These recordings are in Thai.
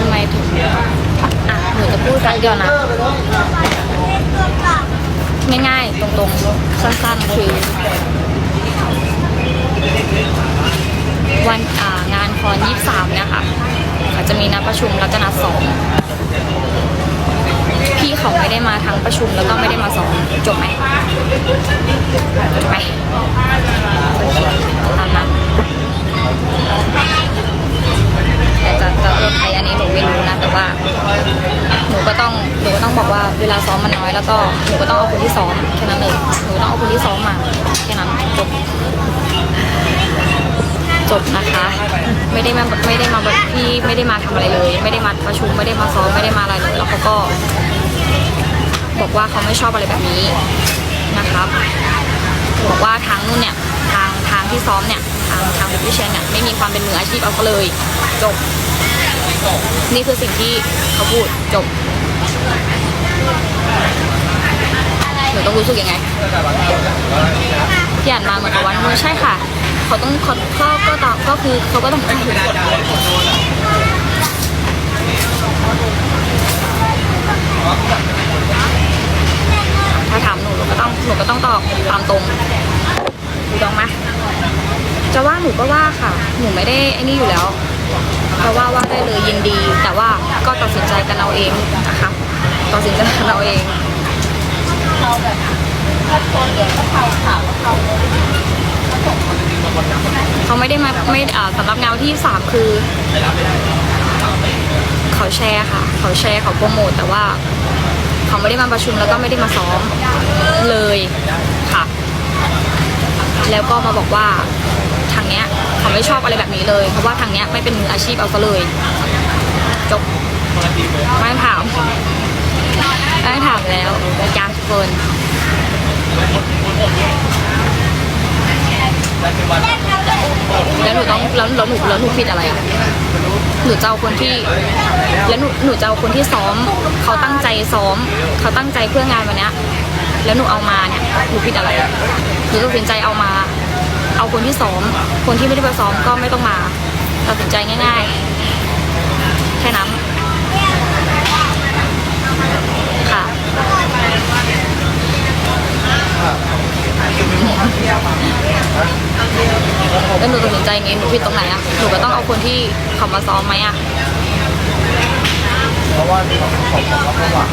ทำไมถึงอะหนูจะพูดครั้งเดียวนะ ง่ายๆ ตรงๆ สั้นๆ คือ วันอ่างานคอนยี่สามเนี่ยค่ะาจะมีนัดประชุมแล้วก็นัดสองพี่เขาไม่ได้มาทั้งประชุมแล้วก็ไม่ได้มาสอนจบไหมจบไหม แต่จะจะเออใครอันนี้หนูไม่รู้นะแต่ว่าหนูก็ต้องหนูก็ต้องบอกว่าเวลาซ้อมมันน้อยแล้วก็หนูก็ต้องเอาคนที่ซ้อมแค่นั้นเลยหนูต้องเอาคนที่ซ้อมมาแค่นั้นจบจบนะคะ ไม่ได้มาไม่ได้มาแบบพี่ไม่ได้มาทำอะไรเลย ไม่ได้มาประชุมไม่ได้มาซ้อมไม่ได้มาอะไรเลยแล้วเขาก็ บอกว่าเขาไม่ชอบอะไรแบบนี้นะครับบอกว่าทางนู่นเนี่ยทางทางที่ซ้อมเนี่ยางทางพิเชนเนี่ยไม่มีความเป็นมืออาชีพเอาก็เลยจบ นี่คือสิ่งที่เขาพูดจบหนูต้องรู้สึกยังไงที่อ่านมาเหมือนกับว่าใช่ค่ะ เขาต้องเขาก็ก็ตอบก็คือเขาก็ต้องถ้าถามหนูหนูก็ต้องหนูก็ต้องตอบตามตรง จะว่าหนูก็ว่าค่ะ หนูไม่ได้ไอ้นี่อยู่แล้วเพราะว่าว่าได้เลยยินดี แต่ว่าก็ตัดสินใจกันเอาเองนะคะตัดสินใจกันเอาเองเขาไม่ได้มาไม่อ่าสำหรับงานวันที่สามคือเขาแชร์ค่ะ เขาแชร์เขาโปรโมทแต่ว่าเขาไม่ได้มาประชุมแล้วก็ไม่ได้มาซ้อมเลยค่ะ แล้วก็มาบอกว่าางเนี้ยเขาไม่ชอบอะไรแบบนี้เลย เพราะว่าทางเนี้ยไม่เป็นมืออาชีพเอาซะเลยจบไม่ถามไม่ถามแล้วยากเกินแล้วหนูต้องแล้วแล้วหนูแล้วหนูผิดอะไรอะหนูจะเอาคนที่ แล้วหนูหนูจะเอาคนที่ซ้อม เขาตั้งใจซ้อม เขาตั้งใจเพื่องานวันเนี้ยแล้วหนูเอามาเนี่ยหนูผิดอะไรหนูตัดสินใจเอามา เอาคนที่ซ้อม คนที่ไม่ได้ไปซ้อมก็ไม่ต้องมาตัดสินใจง่าย ๆ แค่นั้นค่ะแล้วหนูตัดสินใจงี้หนูผิดตรงไหนอะหนูก็ต้องเอาคนที่เขามาซ้อมไหมอะเพราะว่าของผมก็ประวัติ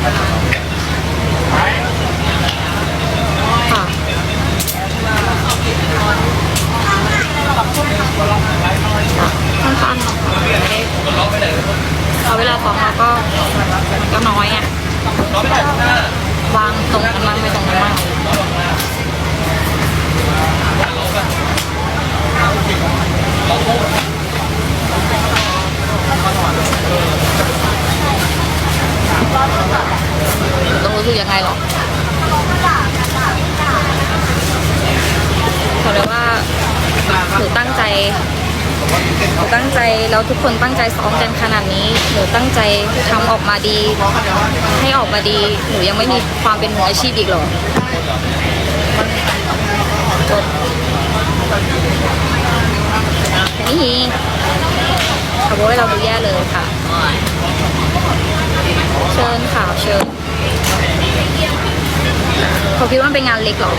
ค่ะสั้นๆไม่ได้เอาเวลาซ้อมเราก็ก็น้อยอะวางตรงกันบ้างไม่ตรงกันบ้างต้องรู้สึกยังไงหรอเขาเรียกว่าหนูตั้งใจห นูตั้งใจแล้วทุกคนตั้งใจซ้อมกันขนาดนี้ หนูตั้งใจทำออกมาดี ให้ออกมาดี หนูยังไม่มีความเป็นมืออาชีพอีกหรอจบนี่ขาบอกให้เราดูแย่เลยค่ะ เชิญค่ะเชิญเขาคิดว่าเป็นงานเล็กหรอ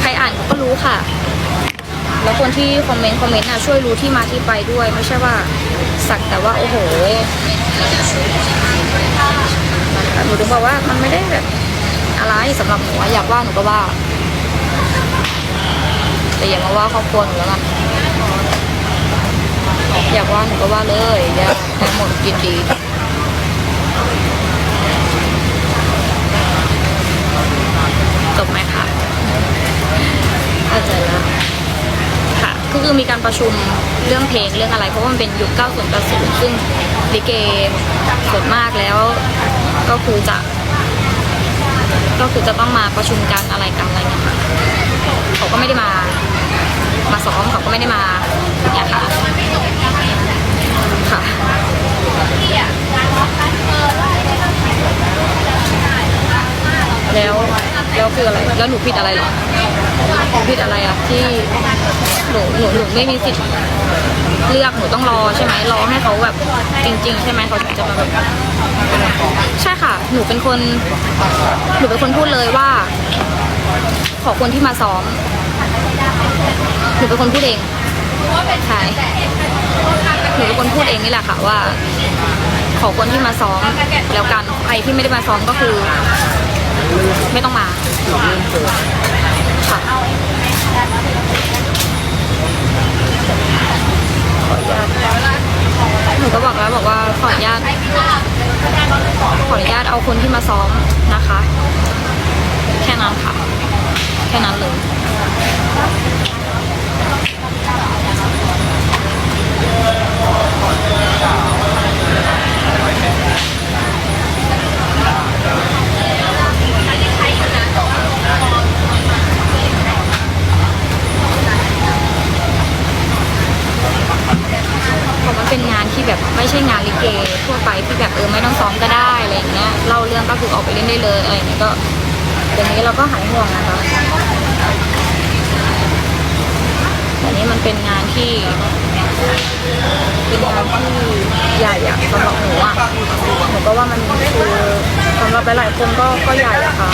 ใครอ่านเขาก็รู้ค่ะ แล้วคนที่คอมเมนต์คอมเมนต์น่ะช่วยรู้ที่มาที่ไปด้วย ไม่ใช่ว่าสักแต่ว่าโอ้โหหนูถึงบอกว่ามันไม่ได้แบบอะไรสำหรับหนูอยากว่าหนูก็ว่า แต่อย่ามาว่าครอบครัวหนูแล้วกันอยากว่าหนูก็ว่าเลยเดี๋ยวแต่หมดกินดี จบไหมคะเข้าใจแล้ว ค่ะ การประชุมเรื่องเพลงเรื่องอะไร เพราะว่ามันเป็นยุค 90 80ซึ่งลิเกส่วนมากแล้ว ก็คือจะ ก็คือจะต้องมาประชุมกันอะไรกันอะไรเงี้ยค่ะเขาก็ไม่ได้มา มาซ้อมเขาก็ไม่ได้มาเนี่ยค่ะค่ะแล้วแล้วคืออะไรแล้วหนูผิดอะไรเหรอ ผิดอะไรอะที่หนูหนูหนูไม่มีสิทธิ์เลือกหนูต้องรอใช่ไหมรอให้เขาแบบจริง ๆ ใช่ไหมเขาถึงจะมาแบบใช่ค่ะ หนูเป็นคน หนูเป็นคนพูดเลยว่า ขอคนที่มาซ้อม หนูเป็นคนพูดเองใช่หนูเป็นคนพูดเองนี่แหละค่ะว่า ขอคนที่มาซ้อมแล้วกันใครที่ไม่ได้มาซ้อมก็คือ ไม่ต้องมา ค่ะหนูก็บอกแล้วบอกว่าขออนุญาตขออนุญาตเอาคนที่มาซ้อมนะคะ แค่นั้นค่ะ แค่นั้นเลย ผมมันเป็นงานที่แบบไม่ใช่งานลิเกทั่วไปที่แบบเออไม่ต้องซ้อมก็ได้อะไรอย่างเงี้ยเล่าเรื่องก็คือออก ได้เลยอะไรอย่างเงี้ยก็อย่างนี้เราก็หายห่วงนะคะแต่นี้มันเป็นงานที่เป็นงานที่ใหญ่อะสำหรับหนูอะหนูก็ว่ามันคือสำหรับหลายๆคนก็ก็ใหญ่อะค่ะ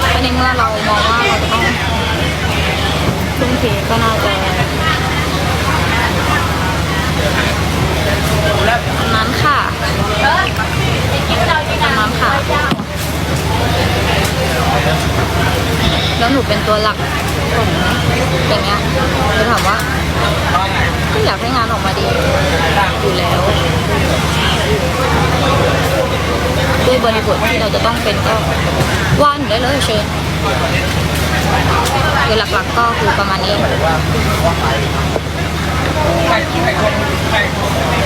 แต่ในเมื่อเรามองว่าเราจะต้องทุ่มเทก็น่าจะนั้นค่ะอันนั้นค่ะ แล้วห นูเป็นตัวหลักของอย่างเงี้ยจะถามว่าก็อยากให้งานออกมาดีอยู่แล้ว ด้วยบริบทที่เราจะต้องเป็นก็ว่านได้เลยเชิญคือหลักๆก็คือประมาณนี้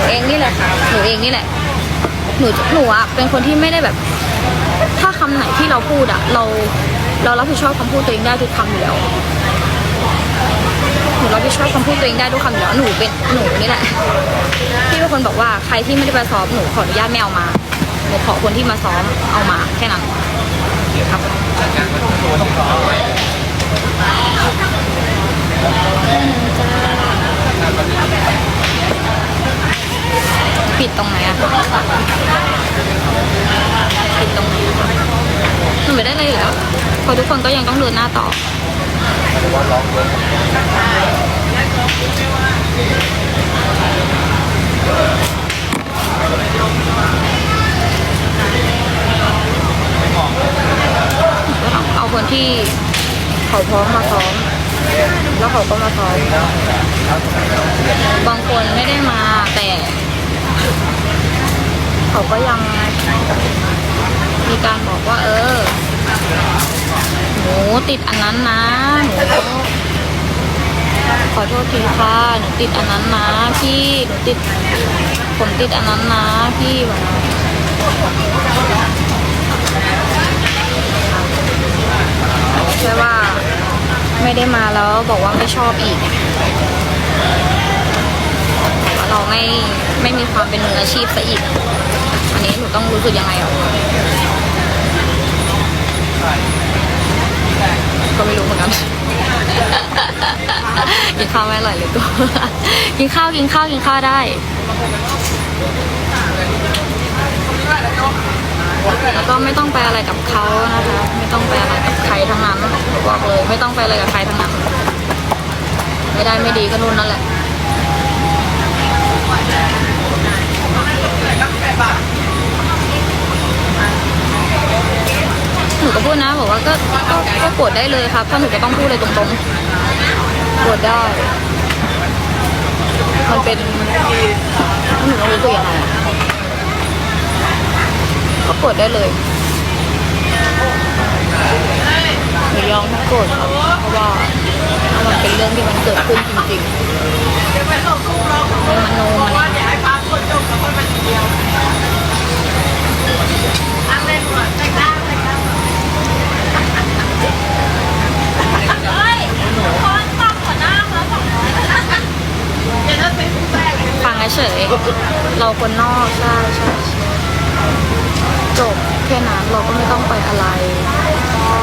เองนี่แหละค่ะหนูเองนี่แหละหนูหนูอะเป็นคนที่ไม่ได้แบบ ถ้าคำไหนที่เราพูดอะเรา เรารับผิดชอบคำพูดตัวเองได้ทุกคำอยู่แล้วหนูรับผิดชอบคำพูดตัวเองได้ทุกคำอยู่แล้วหนูเป็นหนูนี่แหละที่เป็นคนบอกว่าใครที่ไม่ได้มาซ้อมหนูขออนุญาตไม่เอามาหนูขอคนที่มาซ้อมเอามาแค่นั้นครับปิดตรงไหนอะคะปิดตรงไหน อะคะหนูไม่ได้อะไรอยู่แล้วเพราะทุกคนก็ยังต้องเดินหน้าต่อเอาคนที่เขาพร้อมมาซ้อม แล้วเขาก็มาซ้อม บางคนไม่ได้มาแต่ เขาก็ยัง มีการบอกว่า เออ หนูติดอันนั้นนะหนูขอโทษทีค่ะหนูติดอันนั้นนะพี่หนูติดผมติดอันนั้นนะพี่แบบใช่ว่าไม่ได้มาแล้วบอกว่าไม่ชอบอีกบอกว่าเราไม่ไม่มีความเป็นมืออาชีพซะอีก อันนี้หนูต้องรู้สึกยังไงอะ ก็ไม่รู้เหมือนกัน กินข้าวไม่อร่อยเลยก็กินข้าวกินข้าวกินข้าวได้ แล้วก็ไม่ต้องไปอะไรกับเขานะคะ ไม่ต้องไปอะไรกับใครทั้งนั้นบอกเลยไม่ต้องไปอะไรกับใครทั้งนั้น ไม่ได้ไม่ดีก็นู่นนั่นแหละ หนู ก็พูดนะบอกว่าก็ก็ก็กดได้เลยครับถ้าหนูก็ต้องพูดเลยตรงๆกดได้ มันเป็นหนูต้องรู้ตัวยังไงอะก็กดได้เลยหนูยอมให้กดครับเพราะว่ามันเป็นเรื่องที่มันเกิดขึ้นจริงๆมันมโนมัน เราคนนอกใช่ใช่จบแค่นั้นเราก็ไม่ต้องไปอะไร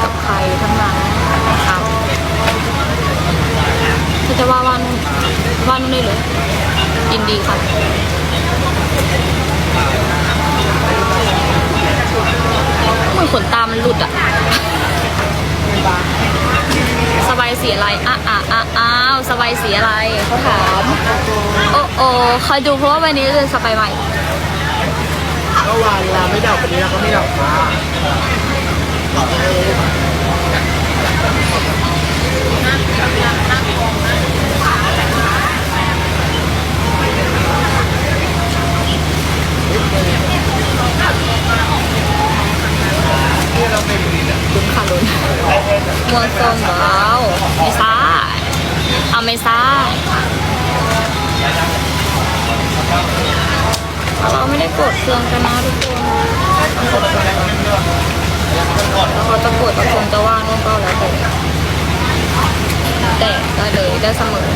กับใครทั้งนั้นครับถ้จะว่าวันวันนี่เลยยินดีค่ะเมือนขนตามันหลุดอะสบายสีอะไรอ้าวอ้าวสบายสีอะไรเขาถาม โอ้คอยดูเพราะว่าวันนี้จะสบายใหม่เมื่อวานเราไม่ดับวันนี้เราก็ไม่ดับฟ้าลุ้นค่ะลุ้นมวนส้มแล้วไม่ซ่าเอาไม่ซ่า เราไม่ได้กดเครื่องกันนะทุกคนเขาจะกดตะคงจะว่านู่นก็แล้วแต่แต่ได้เลยได้เสมอ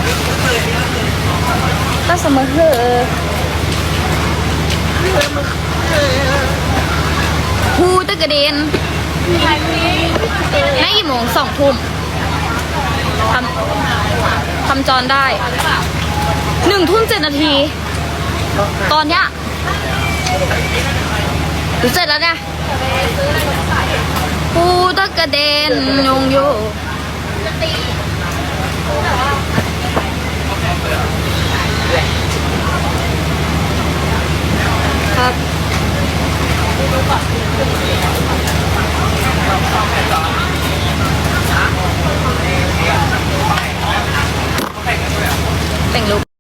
ได้เสมอเถอะฮูตะกระเด็นแม่กี่โมงสองทุ่มทำทำจอนได้หนึ่งทุ่มเจ็ดนาที ตอนเนี้ย หรือเสร็จแล้วเนี่ยปูตะกระเด็นยงโยครับแต่งลุก